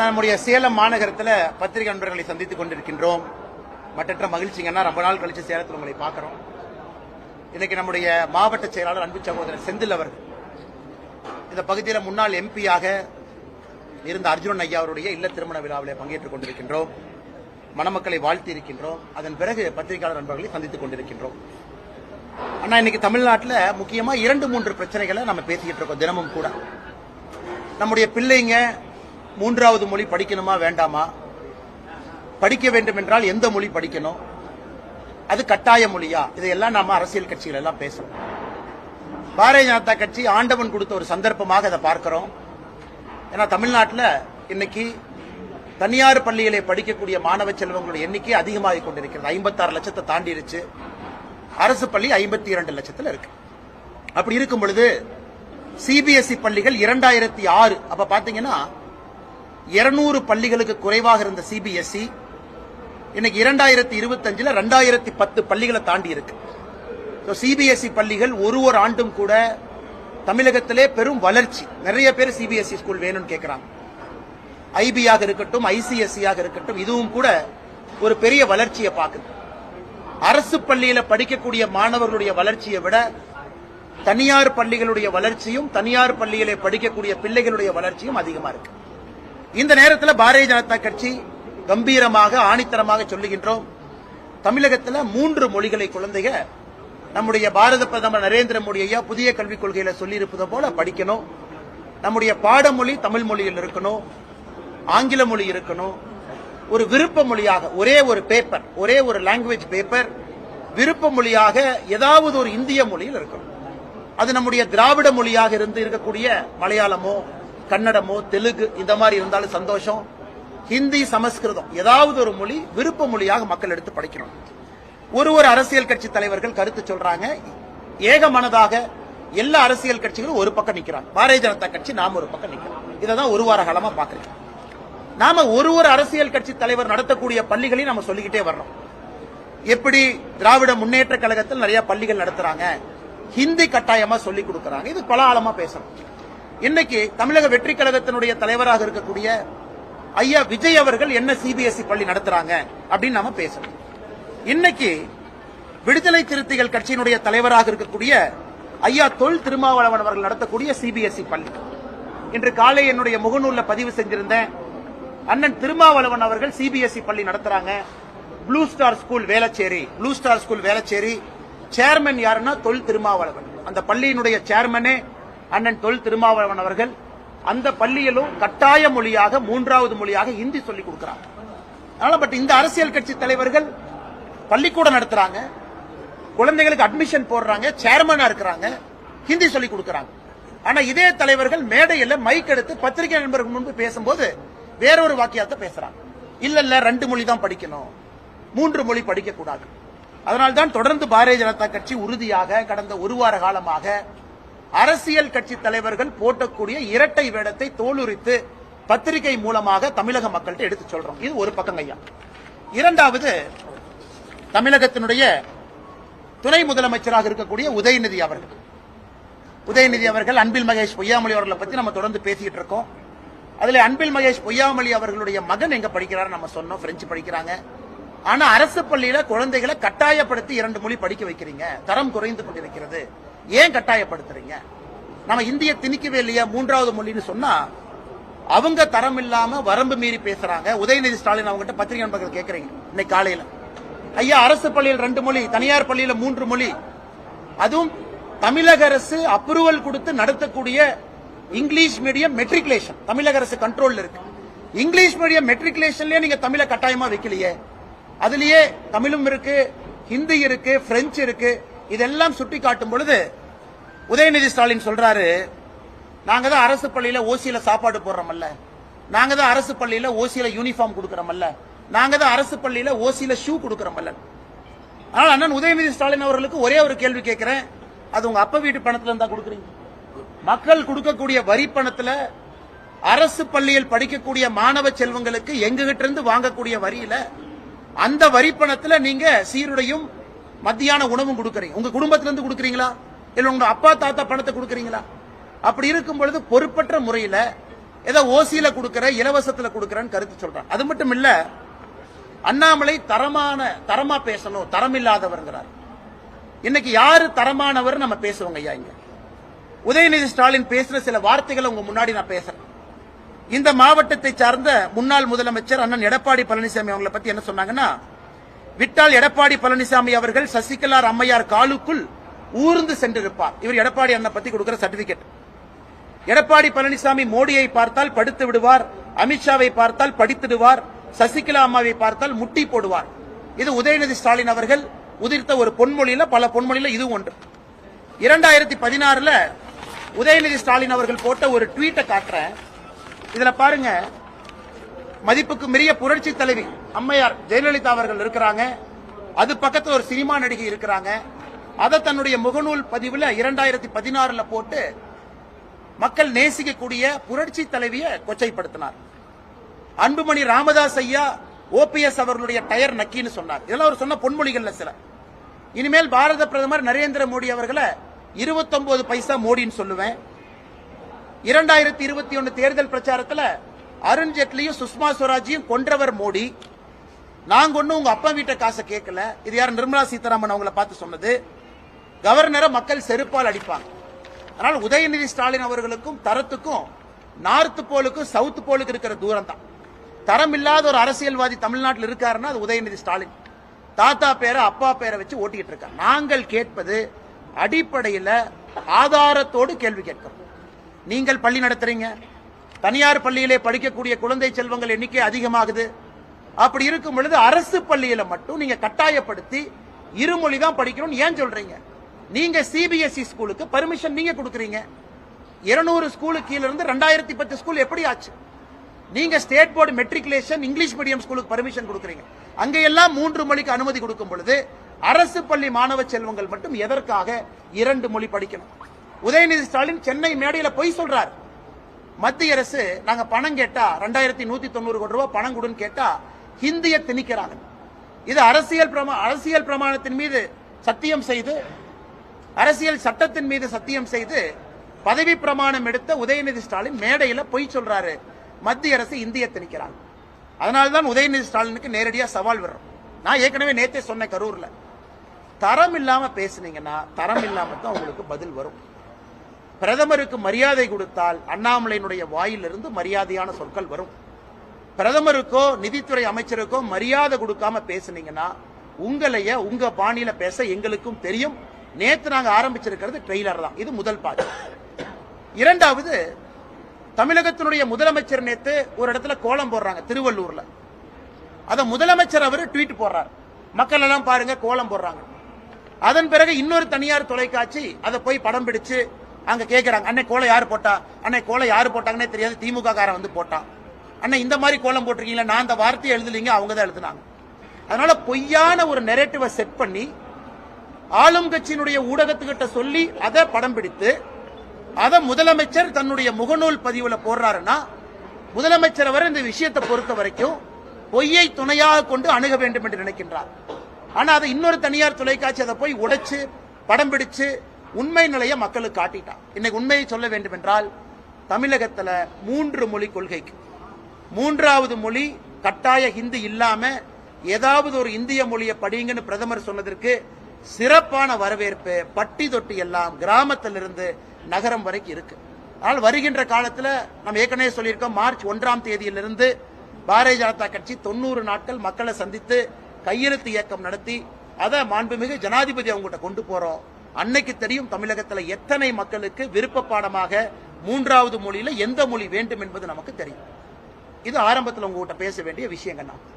நம்முடைய சேலம் மாநகரத்தில் பத்திரிகை நண்பர்களை சந்தித்துக் கொண்டிருக்கின்றோம். மற்றற்ற மகிழ்ச்சிங்கன்னா ரொம்ப நாள் கழிச்சு சேலத்தில் உங்களை பார்க்குறோம். இன்னைக்கு நம்முடைய மாவட்ட செயலாளர் அன்பு சகோதரர் செந்தில் அவர்கள் இந்த பகுதியில் முன்னாள் எம்பியாக இருந்த அர்ஜுனன் ஐயா அவருடைய இல்ல திருமண விழாவில் பங்கேற்றுக் கொண்டிருக்கின்றோம். மணமக்களை வாழ்த்தி இருக்கின்றோம். அதன் பிறகு பத்திரிகையாளர் நண்பர்களை சந்தித்துக் கொண்டிருக்கின்றோம். அண்ணா இன்னைக்கு தமிழ்நாட்டில் முக்கியமாக இரண்டு மூன்று பிரச்சனைகளை நம்ம பேசிக்கிட்டு இருக்கோம் தினமும் கூட. நம்முடைய பிள்ளைங்க மூன்றாவது மொழி படிக்கணுமா வேண்டாமா? படிக்க வேண்டும் என்றால் எந்த மொழி படிக்கணும்? அது கட்டாய மொழியா? இதையெல்லாம் நாம அரசியல் கட்சிகள் எல்லாம் பேசணும். பாரதிய ஜனதா கட்சி ஆண்டவன் கொடுத்த ஒரு சந்தர்ப்பமாக அதை பார்க்கிறோம். ஏன்னா தமிழ்நாட்டில் இன்னைக்கு தனியார் பள்ளிகளை படிக்கக்கூடிய மாணவ செல்வங்களுடைய எண்ணிக்கை அதிகமாகி கொண்டிருக்கிறது. ஐம்பத்தாறு லட்சத்தை தாண்டிடுச்சு அரசு பள்ளி ஐம்பத்தி இரண்டு லட்சத்தில் இருக்கு. அப்படி இருக்கும் பொழுது சிபிஎஸ்இ பள்ளிகள் இரண்டாயிரத்தி ஆறு. அப்ப பாத்தீங்கன்னா இருநூறு பள்ளிகளுக்கு குறைவாக இருந்த சிபிஎஸ்இ இன்னைக்கு இரண்டாயிரத்தி இருபத்தஞ்சில் ரெண்டாயிரத்தி பத்து பள்ளிகளை தாண்டி இருக்கு. சிபிஎஸ்இ பள்ளிகள் ஒரு ஒரு ஆண்டும் கூட தமிழகத்திலே பெரும் வளர்ச்சி. நிறைய பேர் சிபிஎஸ்இ ஸ்கூல் வேணும்னு கேட்குறாங்க ஐபியாக இருக்கட்டும் ஐசிஎஸ்சியாக இருக்கட்டும் இதுவும் கூட ஒரு பெரிய வளர்ச்சியை பார்க்குது. அரசு பள்ளியில் படிக்கக்கூடிய மாணவர்களுடைய வளர்ச்சியை விட தனியார் பள்ளிகளுடைய வளர்ச்சியும் தனியார் பள்ளியிலே படிக்கக்கூடிய பிள்ளைகளுடைய வளர்ச்சியும் அதிகமாக இருக்குது இந்த நேரத்தில் பாரதிய ஜனதா கட்சி கம்பீரமாக ஆணித்தரமாக சொல்லுகின்றோம். தமிழகத்தில் மூன்று மொழிகளை குழந்தைக நம்முடைய பாரத பிரதமர் நரேந்திர மோடி ஐயா புதிய கல்விக் கொள்கையில சொல்லியிருப்பது போல படிக்கணும். நம்முடைய பாடமொழி தமிழ் மொழியில் இருக்கணும். ஆங்கில மொழி இருக்கணும். ஒரு விருப்ப மொழியாக ஒரே ஒரு பேப்பர் ஒரே ஒரு லாங்குவேஜ் பேப்பர் விருப்ப மொழியாக ஏதாவது ஒரு இந்திய மொழியில் இருக்கணும். அது நம்முடைய திராவிட மொழியாக இருந்து இருக்கக்கூடிய மலையாளமோ கன்னடமோ தெலுங்கு இந்த மாதிரி இருந்தாலும் சந்தோஷம். ஹிந்தி சமஸ்கிருதம் ஏதாவது ஒரு மொழி விருப்ப மொழியாக மக்கள் எடுத்து படிக்கணும். ஒரு ஒரு அரசியல் கட்சி தலைவர்கள் கருத்து சொல்றாங்க. ஏக மனதாக எல்லா அரசியல் கட்சிகளும் ஒரு பக்கம் நிக்கிறாங்க. பாரதிய ஜனதா கட்சி நாம ஒரு பக்கம் நிக்கிறோம். இதை தான் ஒரு வார காலமா பாக்குறேன் நாம ஒரு ஒரு அரசியல் கட்சி தலைவர் நடத்தக்கூடிய பள்ளிகளையும் நம்ம சொல்லிக்கிட்டே வர்றோம். எப்படி திராவிட முன்னேற்ற கழகத்தில் நிறைய பள்ளிகள் நடத்துறாங்க. ஹிந்தி கட்டாயமா சொல்லி கொடுக்கறாங்க. இது பல ஆழமா பேசணும். இன்னைக்கு தமிழக வெற்றி கழகத்தினுடைய தலைவராக இருக்கக்கூடிய ஐயா விஜய் அவர்கள் என்ன சிபிஎஸ்இ பள்ளி நடத்துறாங்க அப்படின்னு நாம பேசணும். இன்னைக்கு விடுதலை திருத்திகள் கட்சியினுடைய தலைவராக இருக்கக்கூடிய ஐயா தொல் திருமாவளவன் அவர்கள் நடத்தக்கூடிய சிபிஎஸ்இ பள்ளி. இன்று காலை என்னுடைய முகநூல்ல பதிவு செஞ்சிருந்தேன். அண்ணன் திருமாவளவன் அவர்கள் சிபிஎஸ்இ பள்ளி நடத்துறாங்க. Blue star school Velachery blue star school Velachery. Chairman யாருன்னா தொல் திருமாவளவன். அந்த பள்ளியினுடைய சேர்மனே அண்ணன் தொல் திருமாவளவன் அவர்கள் அந்த பள்ளியிலும் கட்டாய மொழியாக மூன்றாவது மொழியாக ஹிந்தி சொல்லிக் கொடுக்கிறாங்க அதனால பட் இந்த அரசியல் கட்சி தலைவர்கள் பள்ளிக்கூடம் நடத்துறாங்க குழந்தைகளுக்கு அட்மிஷன் போடுறாங்க சேர்மனா இருக்கிறாங்க ஹிந்தி சொல்லி கொடுக்குறாங்க. ஆனா இதே தலைவர்கள் மேடையில் மைக் எடுத்து பத்திரிகை நண்பர்கள் முன்பு பேசும்போது வேறொரு வாக்கியத்தை பேசுறாங்க. இல்ல இல்ல ரெண்டு மொழி தான் படிக்கணும். மூன்று மொழி படிக்க கூடாது. அதனால்தான் தொடர்ந்து பாரதிய ஜனதா கட்சி உறுதியாக கடந்த ஒரு வார காலமாக அரசியல் கட்சி தலைவர்கள் போட்டக்கூடிய இரட்டை வேடத்தை தோலுரித்து பத்திரிகை மூலமாக தமிழக மக்கள்கிட்ட எடுத்து சொல்றோம். இது ஒரு பக்கம் ஐயா இரண்டாவது தமிழகத்தினுடைய துணை முதலமைச்சராக இருக்கக்கூடிய உதயநிதி அவர்கள். உதயநிதி அவர்கள் அன்பில் மகேஷ் பொய்யாமொழி அவர்களை பத்தி நம்ம தொடர்ந்து பேசிட்டு இருக்கோம். அதுல அன்பில் மகேஷ் பொய்யாமொழி அவர்களுடைய மகன் எங்க படிக்கிறாரு நம்ம சொன்னோம். பிரெஞ்சு படிக்கிறாங்க. ஆனா அரசு பள்ளியில குழந்தைகளை கட்டாயப்படுத்தி இரண்டு மொழி படிக்க வைக்கிறீங்க. தரம் குறைந்து கொண்டிருக்கிறது. ஏன் கட்டாயப்படுத்துறீங்க? நம்ம இந்திய திணிக்கவே இல்லையா மூன்றாவது மொழின்னு சொன்னா அவங்க தரம் இல்லாம வரம்பு மீறி பேசுறாங்க. உதயநிதி ஸ்டாலின் அவங்ககிட்ட பத்திரிகை நண்பர்கள் கேட்கறீங்க இன்னைக்கு காலையில. ஐயா அரசு பள்ளியில் ரெண்டு மொழி தனியார் பள்ளியில மூன்று மொழி. அதுவும் தமிழக அரசு அப்ரூவல் கொடுத்து நடத்தக்கூடிய இங்கிலீஷ் மீடியம் மெட்ரிகுலேஷன் தமிழக அரசு கண்ட்ரோல்ல இருக்கு. இங்கிலீஷ் மீடியம் மெட்ரிகுலேஷன்லயே நீங்க தமிழை கட்டாயமா வைக்கலையே. அதுலயே தமிழும் இருக்கு ஹிந்தி இருக்கு பிரெஞ்சு இருக்கு. இதெல்லாம் சுட்டி காட்டும் பொழுது உதயநிதி ஸ்டாலின் சொல்றாரு நாங்க தான் அரசு பள்ளியில ஓசியில சாப்பாடு போடுறோம்ல நாங்க தான் அரசு பள்ளியில ஓசியில யூனிஃபார்ம் கொடுக்கறோம்ல நாங்க தான் அரசு பள்ளியில ஓசியில ஷூ கொடுக்கறோம்ல ஆனால் அண்ணன் உதயநிதி ஸ்டாலின் அவர்களுக்கு ஒரே ஒரு கேள்வி கேட்கிறேன். அது உங்க அப்பா வீட்டு பணத்துல இருந்தா கொடுக்குறீங்க. மக்கள் கொடுக்கக்கூடிய வரி பணத்துல அரசு பள்ளியில் படிக்கக்கூடிய மாணவ செல்வங்களுக்கு எங்ககிட்ட இருந்து வாங்கக்கூடிய வரியில அந்த வரி பணத்துல நீங்க சீருடையும் மத்தியான உணவும் கொடுக்கறீங்க. உங்க குடும்பத்திலிருந்து கொடுக்குறீங்களா கொடுக்கறீங்களா? இல்லை உங்க அப்பா தாத்தா பணத்தை கொடுக்குறீங்களா? அப்படி இருக்கும் பொழுது பொறுப்பற்ற முறையில ஏதோ ஓசியில கொடுக்குற இலவசத்துல கொடுக்கறன்னு கருத்து சொல்றான் அது மட்டும் இல்ல அண்ணாமலை தரமான தரமா பேசணும் தரம் இல்லாதவர்ங்கிறார். இன்னைக்கு யாரு தரமானவர் நம்ம பேசுவோங்க ஐயா இங்க. உதயநிதி ஸ்டாலின் பேசுற சில வார்த்தைகளை உங்க முன்னாடி நான் பேசுறேன். இந்த மாவட்டத்தை சார்ந்த முன்னாள் முதலமைச்சர் அண்ணன் எடப்பாடி பழனிசாமி அவங்களை பத்தி என்ன சொன்னாங்கன்னா விட்டால் எடப்பாடி பழனிசாமி அவர்கள் சசிகலார் அம்மையார் காலுக்குள் ஊர்ந்து சென்றிருப்பார். இவர் எடப்பாடி அண்ணன் பத்தி கொடுக்கிற சர்டிபிகேட் எடப்பாடி பழனிசாமி மோடியை பார்த்தால் படுத்து விடுவார் அமித்ஷாவை பார்த்தால் படித்திடுவார் சசிகலா அம்மாவை பார்த்தால் முட்டி போடுவார். இது உதயநிதி ஸ்டாலின் அவர்கள் உதிர்த்த ஒரு பொன்மொழியில பல பொன்மொழியில இது ஒன்று. இரண்டாயிரத்தி பதினாறுல உதயநிதி ஸ்டாலின் அவர்கள் போட்ட ஒரு ட்வீட்டை காட்டுறேன். இதுல பாருங்க. மதிப்புக்கு மிரிய புரட்சி தலைவி அம்மையார் ஜெயலலிதா அவர்கள் இருக்கிறாங்க. அது பக்கத்துல ஒரு சினிமா நடிகை இருக்கிறாங்க. அதை தன்னுடைய முகநூல் பதிவில் இரண்டாயிரத்தி பதினாறுல போட்டு மக்கள் நேசிக்கக்கூடிய புரட்சி தலைவியை கொச்சைப்படுத்தினார். அன்புமணி ராமதாஸ் ஐயா ஓபிஎஸ் அவர்களுடைய டயர் நக்கின்னு சொன்னார். இதெல்லாம் அவர் சொன்ன பொன்மொழிகள்ல சில. இனிமேல் பாரத பிரதமர் நரேந்திர மோடி அவர்களை 29 பைசா மோடின்னு சொல்லுவேன். இரண்டாயிரத்தி இருபத்தி ஒன்னு தேர்தல் பிரச்சாரத்தில் அருண் ஜேட்லியும் சுஷ்மா ஸ்வராஜையும் கொன்றவர் மோடி. நாங்க ஒன்னும் உங்க அப்பா வீட்டை காசை கேட்கல. இது யார் நிர்மலா சீதாராமன் அவங்கள பார்த்து சொன்னது? கவர்னரை மக்கள் செருப்பால் அடிப்பாங்க. அதனால் உதயநிதி ஸ்டாலின் அவர்களுக்கும் தரத்துக்கும் நார்த்து போலுக்கும் சவுத் போலுக்கு இருக்கிற தூரம் தான் தரம் இல்லாத ஒரு அரசியல்வாதி தமிழ்நாட்டில் இருக்காருன்னா அது உதயநிதி ஸ்டாலின். தாத்தா பேரை அப்பா பேரை வச்சு ஓட்டிக்கிட்டு இருக்காங்க நாங்கள் கேட்பது அடிப்படையில் ஆதாரத்தோடு கேள்வி கேட்கிறோம். நீங்கள் பள்ளி நடத்துறீங்க. தனியார் பள்ளியிலே படிக்கக்கூடிய குழந்தை செல்வங்கள் எண்ணிக்கை அதிகமாகுது. அப்படி இருக்கும் பொழுது அரசு பள்ளியில மட்டும் நீங்க கட்டாயப்படுத்தி இருமொழி தான் படிக்கணும்னு ஏன் சொல்றீங்க? நீங்க சிபிஎஸ்இ ஸ்கூலுக்கு பர்மிஷன் நீங்க கொடுக்குறீங்க. இருநூறு ஸ்கூலுக்கு கீழ இருந்து ரெண்டாயிரத்தி பத்து ஸ்கூல் எப்படி ஆச்சு? நீங்க state board matriculation English medium ஸ்கூலுக்கு பர்மிஷன் கொடுக்குறீங்க. அங்க எல்லாம் மூன்று மொழிக்கு அனுமதி கொடுக்கும் பொழுது அரசு பள்ளி மாணவ செல்வங்கள் மட்டும் எதற்காக இரண்டு மொழி படிக்கணும்? உதயநிதி ஸ்டாலின் சென்னை மேடையில் பொய் சொல்றார். மத்திய அரசு நாங்க பணம் கேட்டா ரெண்டாயிரத்தி நூத்தி தொண்ணூறு கோடி ரூபாய் பணம் கொடுன்னு கேட்டா ஹிந்திய திணிக்கிறாங்க. இது அரசியல் பிரமா அரசியல் பிரமாணத்தின் மீது சத்தியம் செய்து அரசியல் சட்டத்தின் மீது சத்தியம் செய்து பதவி பிரமாணம் எடுத்த உதயநிதி ஸ்டாலின் மேடையில பொய் சொல்றாரு. மத்திய அரசு இந்திய திணிக்கிறாங்க. அதனால்தான் உதயநிதி ஸ்டாலினுக்கு நேரடியாக சவால் விடுறோம். நான் ஏற்கனவே நேத்தே சொன்னேன் கரூர்ல. தரம் இல்லாம பேசுனீங்கன்னா தரம் இல்லாம தான் உங்களுக்கு பதில் வரும். பிரதமருக்கு மரியாதை கொடுத்தால் அண்ணாமலையினுடைய வாயிலிருந்து மரியாதையான சொற்கள் வரும். பிரதமருக்கோ நிதித்துறை அமைச்சருக்கோ மரியாதை கொடுக்காம பேசுனீங்கன்னா உங்களைய உங்க பாணியில பேச எங்களுக்கும் தெரியும். நேற்று நாங்கள் ஆரம்பிச்சிருக்கிறது ட்ரெய்லர் தான். இது முதல் பாட்டு இரண்டாவது தமிழகத்தினுடைய முதலமைச்சர் நேத்து ஒரு இடத்துல கோலம் போடுறாங்க திருவள்ளூர்ல. அதை முதலமைச்சர் அவர் ட்வீட் போடுறார். மக்கள் எல்லாம் பாருங்க கோலம் போடுறாங்க. அதன் பிறகு இன்னொரு தனியார் தொலைக்காட்சி அதை போய் படம் பிடிச்சு அங்க கேட்கிறாங்க அன்னை கோலம் யாரு போட்டா? அன்னை கோலம் யாரு போட்டாங்கன்னே தெரியாது திமுக காரன் வந்து போட்டான் அண்ணா இந்த மாதிரி கோலம் போட்டிருக்கீங்களா நான் அந்த வார்த்தையை எழுதலீங்க அவங்க தான் எழுதுனாங்க. அதனால பொய்யான ஒரு நெரேட்டிவை செட் பண்ணி ஆளும் கட்சியினுடைய ஊடகத்துக்கிட்ட சொல்லி அதை படம் பிடித்து அதை முதலமைச்சர் தன்னுடைய முகநூல் பதிவுல போடுறாருன்னா முதலமைச்சர் அவர் இந்த விஷயத்தை பொறுத்த வரைக்கும் பொய்யை துணையாக கொண்டு அணுக வேண்டும் என்று நினைக்கின்றார். ஆனா அதை இன்னொரு தனியார் தொலைக்காட்சி அதை போய் உடைச்சு படம் பிடிச்சு உண்மை நிலையை மக்களுக்கு காட்டிட்டான். இன்னைக்கு உண்மையை சொல்ல வேண்டும் என்றால் தமிழகத்துல மூன்று மொழி கொள்கைக்கு மூன்றாவது மொழி கட்டாய ஹிந்தி இல்லாம ஏதாவது ஒரு இந்திய மொழியை படிங்கன்னு பிரதமர் சொன்னதற்கு சிறப்பான வரவேற்பு பட்டி தொட்டி எல்லாம் கிராமத்திலிருந்து நகரம் வரைக்கும் இருக்கு. ஆனால் வருகின்ற காலத்துல நம்ம ஏற்கனவே சொல்லியிருக்கோம் மார்ச் ஒன்றாம் தேதியிலிருந்து பாரதிய ஜனதா கட்சி தொண்ணூறு நாட்கள் மக்களை சந்தித்து கையெழுத்து இயக்கம் நடத்தி அதை மாண்புமிகு ஜனாதிபதி அவங்ககிட்ட கொண்டு போறோம். அன்னைக்கு தெரியும் தமிழகத்துல எத்தனை மக்களுக்கு விருப்ப பாடமாக மூன்றாவது மொழியில எந்த மொழி வேண்டும் என்பது நமக்கு தெரியும். இது ஆரம்பத்தில் உங்ககிட்ட பேச வேண்டிய விஷயங்கண்ணா